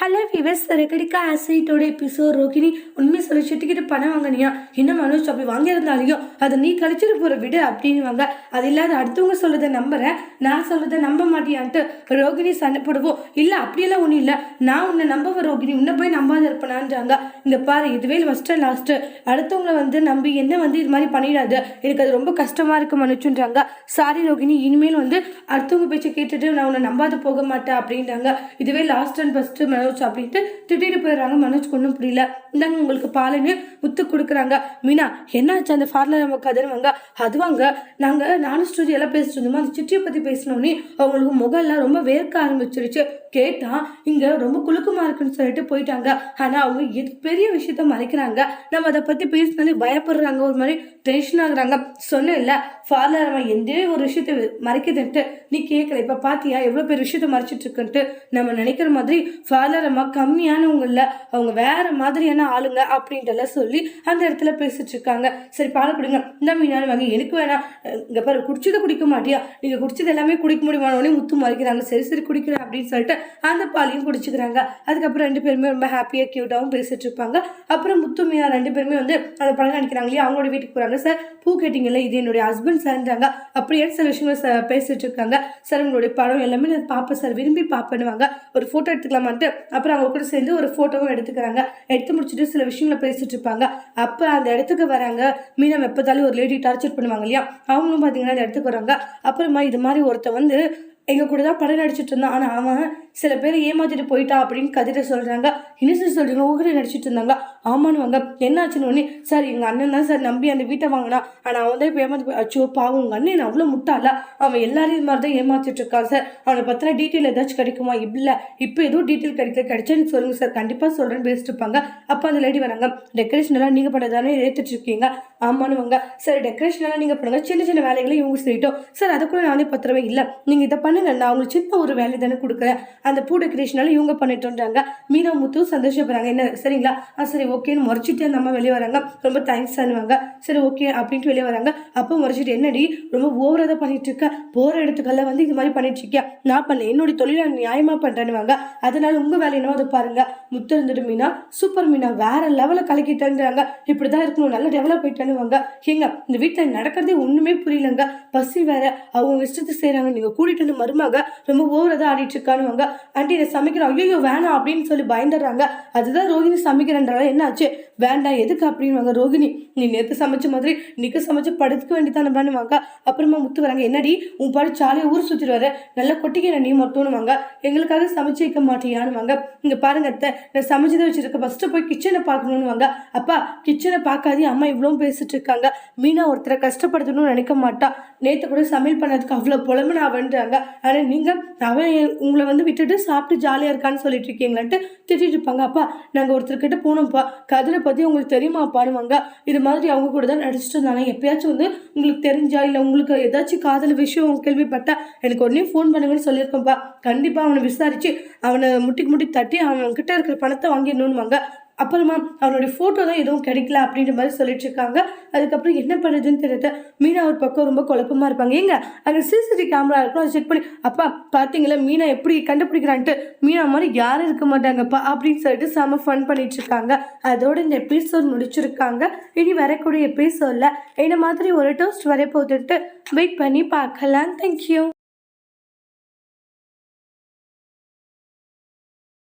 Hello விவஸ் ரெக்கடிக்க ஆசிட்டோட எபிசோட் ரோகிணி உண்மை சொல்லி சிட்டிக்கிட்டு பணம் வாங்கினியா? என்ன மனோஜ் அப்படி வாங்கியிருந்தாலையும் அதை நீ கழிச்சிட்டு போகிற விடு அப்படின்னுவாங்க. அது இல்லாத அடுத்தவங்க சொல்கிறத நம்புகிறேன் நான் சொல்கிறத நம்ப மாட்டியான்ட்டு ரோகிணி சண்டை போடுவோம் இல்லை அப்படியெல்லாம் ஒன்றும் இல்லை. நான் உன்னை நம்பவ ரோகிணி. உன்னை போய் நம்பாத இருப்பேனான்றாங்க. இந்த பாரு இதுவே ஃபஸ்ட்டு லாஸ்ட்டு அடுத்தவங்கள வந்து நம்பி என்ன வந்து இது மாதிரி பண்ணிடாது? எனக்கு அது ரொம்ப கஷ்டமாக இருக்குது மனுச்சுன்றாங்க சாரி ரோகிணி இனிமேல் வந்து அடுத்தவங்க பேச்சை கேட்டுட்டு நான் உன்னை நம்பாத போக மாட்டேன் அப்படின்றாங்க. இதுவே லாஸ்ட் அண்ட் ஃபஸ்ட்டு மனோஜ் அப்படின்ட்டு திட்டிட்டு போயிடுறாங்க. மனோஜ் ஒன்றும் புரியல. இந்தாங்க உங்களுக்கு பாலுன்னு முத்து கொடுக்குறாங்க. மீனா என்னாச்சு அந்த ஃபார்லர் நம்ம கதறுவாங்க அதுவாங்க நாங்கள் நானும் ஸ்டூடியோ எல்லாம் பேசிட்டு இருந்தோமோ? அந்த சிட்டியை பற்றி பேசினோன்னே அவங்களுக்கு முகம்லாம் ரொம்ப வேர்க்க ஆரம்பிச்சிருச்சு. கேட்டா இங்க ரொம்ப குலுக்கமா இருக்குன்னு சொல்லிட்டு போயிட்டாங்க. ஆனா அவங்க எது பெரிய விஷயத்த மறைக்கிறாங்க? நம்ம அதை பத்தி பேசினாலே பயப்படுறாங்க. ஒரு மாதிரி டென்ஷன் ஆகுறாங்க. சொன்னேன்ல ஃபாதர் அவன் எந்த ஒரு விஷயத்த மறைக்குதுன்ட்டு நீ கேட்கல இப்போ பாத்தியா? எவ்வளவு பேர் விஷயத்த மறைச்சிட்டு இருக்குன்ட்டு. நம்ம நினைக்கிற மாதிரி ஃபாதர் அம்மா கம்மியானவங்க இல்லை அவங்க வேற மாதிரியான ஆளுங்க அப்படின்ட்டு எல்லாம் சொல்லி அந்த இடத்துல பேசிட்டு இருக்காங்க. சரி பால் குடிங்க. இந்த மீனாலும் வாங்க எனக்கு வேணாம் இங்கே பாரு குடிச்சதை குடிக்க மாட்டியா? நீங்கள் குடிச்சது எல்லாமே குடிக்க முடியுமானோடனே முத்து மறைக்கிறாங்க. சரி சரி குடிக்கிறேன் அப்படின்னு சொல்லிட்டு அந்த பாலையும் குடிச்சுக்கிறாங்க. அதுக்கப்புறம் ரெண்டு பேருமே ரொம்ப ஹாப்பியாக க்யூட்டாகவும் பேசிட்டு இருப்பாங்க. அப்புறம் முத்து மீனா ரெண்டு பேருமே வந்து அந்த படம் நினைக்கிறாங்க இல்லையா? அவங்களோட வீட்டுக்கு போகிறாங்க சார் பூ கேட்டிங்கல்ல இது என்னுடைய ஹஸ்பண்ட் சார்ன்றாங்க. அப்படியே சில விஷயங்கள் பேசிட்டு இருக்காங்க. சார் உங்களுடைய படம் எல்லாமே நான் பார்ப்பேன் சார் விரும்பி பார்ப்பேன்னுவாங்க ஒரு ஃபோட்டோ எடுத்துக்கலாமான்ட்டு அப்புறம் அவங்க கூட சேர்ந்து ஒரு ஃபோட்டோவும் எடுத்துக்கிறாங்க. எடுத்து முடிச்சுட்டு சில விஷயங்களை பேசிட்டு இருப்பாங்க. அப்போ அந்த இடத்துக்கு வராங்க. மீனம் எப்போதாலும் ஒரு லேடி டார்ச்சர் பண்ணுவாங்க இல்லையா? அவங்களும் பார்த்தீங்கன்னா அந்த இடத்துக்கு வராங்க. அப்புறமா இது மாதிரி ஒருத்த வந்து எங்கள் கூட தான் படம் நடிச்சிட்டு இருந்தான். ஆனால் அவன் சில பேர் ஏமாத்திட்டு போயிட்டா அப்படின்னு கதிரை சொல்கிறாங்க இன்னும் சொல்கிறீங்க ஊகரை நடிச்சிட்டு இருந்தாங்க. ஆமானுவாங்க என்னாச்சுன்னு உடனே சார் எங்கள் அண்ணன் தான் சார் நம்பி அந்த வீட்டை வாங்கினா. ஆனால் அவன் தான் இப்போ ஏமாத்தி அச்சோ பாவம் உங்கள் அண்ணன் அவ்வளோ முட்டாள? அவன் எல்லாரையும் இது மாதிரி தான் ஏமாத்திட்டு இருக்கான் சார். அவனை பற்றின டீட்டெயில் ஏதாச்சும் கிடைக்குமா? இல்லை. இப்போ எதுவும் டீட்டெயில் கிடைக்க கிடைச்சா எனக்கு சொல்லுங்கள் சார். கண்டிப்பாக சொல்கிறேன்னு பேசிட்டு இருப்பாங்க. அப்போ அந்த லேடி வராங்க. டெக்கரேஷன் எல்லாம் நீங்கள் பண்ணதானே ஏற்றுட்டு இருக்கீங்க? ஆமான்னு வாங்க. சார் டெக்கரேஷன் எல்லாம் நீங்கள் பண்ணுங்க. சின்ன சின்ன வேலைகளை இவங்க செய்யட்டும். சார் அதை கூட நானே பத்திரமே இல்லை. நீங்கள் இதை பண்ணுங்க. நான் உங்களுக்கு சின்ன ஒரு வேலை தானே கொடுக்குறேன். அந்த பூ டெக்கரேஷனால இவங்க பண்ணிட்டுன்றாங்க மீனா முத்து சந்தோஷப்படுறாங்க. என்ன சரிங்களா? ஆ சரி ஓகேன்னு முறைச்சிட்டு அந்த அம்மா வெளியே வராங்க. ரொம்ப தேங்க்ஸ் பண்ணுவாங்க சரி ஓகே அப்படின்ட்டு வெளியே வராங்க. அப்போ முறைச்சிட்டு என்னடி ரொம்ப ஓவராக தான் பண்ணிட்டு இருக்க. போகிற இடத்துக்கெல்லாம் வந்து இது மாதிரி பண்ணிட்டு இருக்கியா? நான் பண்ணல. என்னுடைய தொழிலை நியாயமாக பண்ணுறேன்னுவாங்க அதனால உங்கள் வேலை என்னவோ அதை பாருங்க. முத்து இருந்துட்டு மீனா சூப்பர் மீனா வேற லெவலில் கலக்கிட்டேன்றாங்க. இப்படி தான் இருக்கணும். நல்லா டெவலப் ஆயிட்டேன்னுவாங்க. ஏங்க இந்த வீட்டில் நடக்கிறதே ஒன்றுமே புரியலங்க. பசி வேற. அவங்க இஷ்டத்தை செய்கிறாங்க நீங்கள் கூட்டிகிட்டு வந்து மருமக ரொம்ப ஓவராக தான் ஆடிட்டு இருக்கானுவாங்க ஆண்டி இதை சமைக்கிறோம் ஐயோ வேணாம் அப்படின்னு சொல்லி பயந்துடுறாங்க. அதுதான் ரோஹிணி சமைக்கிறேன்றால என்ன ஆச்சு வேண்டாம் எதுக்கு அப்படின்வாங்க ரோகிணி. நீ நேற்று சமைச்ச மாதிரி இன்னைக்கு சமைச்சு படுத்துக்க வேண்டியதானே வாங்க அப்புறமா முத்து வராங்க என்னடி உன் பாடு சாலையை ஊர் சுற்றிட்டு வர. நல்லா கொட்டிக்கிற நீ மட்டும்னுவாங்க. எங்களுக்காக சமைச்சு வைக்க மாட்டியானுவாங்க. இங்கே பாருங்க அத்தை நான் சமைச்சதை வச்சிருக்க. ஃபஸ்ட்டு போய் கிச்சனை பார்க்கணுன்னுவாங்க அப்பா கிச்சனை பார்க்காதே அம்மா இவ்வளோ பேசிட்டு இருக்காங்க. மீனா ஒருத்தரை கஷ்டப்படுத்தணும்னு நினைக்க மாட்டா. நேற்று கூட சமையல் பண்ணதுக்கு அவ்வளோ புலம்புன்னு அவன்றாங்க. ஆனால் நீங்கள் அவன் உங்களை வந்து விட்டு விட்டுட்டு சாப்பிட்டு ஜாலியாக இருக்கான்னு சொல்லிட்டு இருக்கீங்களான்ட்டு திட்டிட்டு இருப்பாங்க. அப்பா நாங்கள் ஒருத்தர்கிட்ட போனோம்ப்பா. கதிரை பற்றி உங்களுக்கு தெரியுமாப்பானுவாங்க இது மாதிரி அவங்க கூட தான் நடிச்சிட்டு இருந்தாங்க. எப்பயாச்சும் வந்து உங்களுக்கு தெரிஞ்சா இல்லை உங்களுக்கு ஏதாச்சும் காதல் விஷயம் கேள்விப்பட்டா எனக்கு உடனே ஃபோன் பண்ணுங்கன்னு சொல்லியிருக்கோம்ப்பா கண்டிப்பாக அவனை விசாரித்து அவனை முட்டிக்கு முட்டி தட்டி அவன்கிட்ட இருக்கிற பணத்தை வாங்கிடணுன்னுவாங்க அப்புறமா அவனுடைய ஃபோட்டோ தான் எதுவும் கிடைக்கல அப்படின்ற மாதிரி சொல்லிட்டு இருக்காங்க அதுக்கப்புறம் என்ன பண்ணுறதுன்னு தெரியல. மீனா ஒரு பக்கம் ரொம்ப குழப்பமா இருப்பாங்க. ஏங்க அங்கே சிசிடிவி கேமரா இருக்கும் அதை செக் பண்ணி அப்பா பார்த்தீங்களா மீனா எப்படி கண்டுபிடிக்கிறான்ட்டு? மீனா மாதிரி யாரும் இருக்க மாட்டாங்கப்பா அப்படின்னு சொல்லிட்டு செம ஃபன் பண்ணிட்டு இருக்காங்க அதோட இந்த எபிசோட் முடிச்சிருக்காங்க. இனி வரக்கூடிய எபிசோடில் என்ன மாதிரி ஒரு டோஸ்ட் வர போட்டுட்டு வெயிட் பண்ணி பார்க்கலாம். தேங்க்யூ